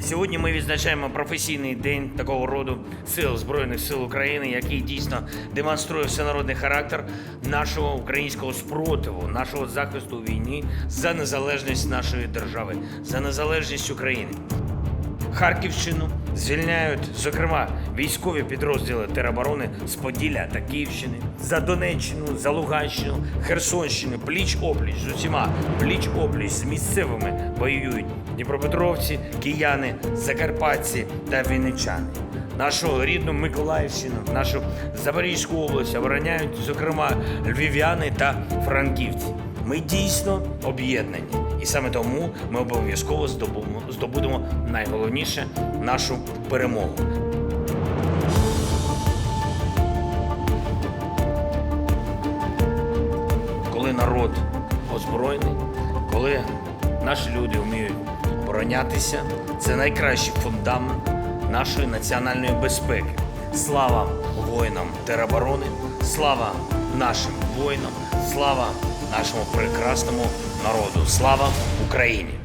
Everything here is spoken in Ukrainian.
Сьогодні ми відзначаємо професійний день такого роду сил Збройних сил України, який дійсно демонструє всенародний характер нашого українського спротиву, нашого захисту у війні за незалежність нашої держави, за незалежність України. Харківщину звільняють, зокрема, військові підрозділи тероборони з Поділля та Київщини, за Донеччину, за Луганщину, Херсонщину, пліч опліч з усіма, пліч опліч з місцевими воюють Дніпропетровці, кияни, закарпатці та вінничани. Нашу рідну Миколаївщину, нашу Запорізьку область обороняють, зокрема, львів'яни та франківці. Ми дійсно об'єднані, і саме тому ми обов'язково здобудемо, найголовніше нашу перемогу. Коли народ озброєний, коли наші люди вміють оборонятися, це найкращий фундамент нашої національної безпеки. Слава воїнам тероборони, слава нашим воїнам, слава нашому прекрасному народу, слава Україні!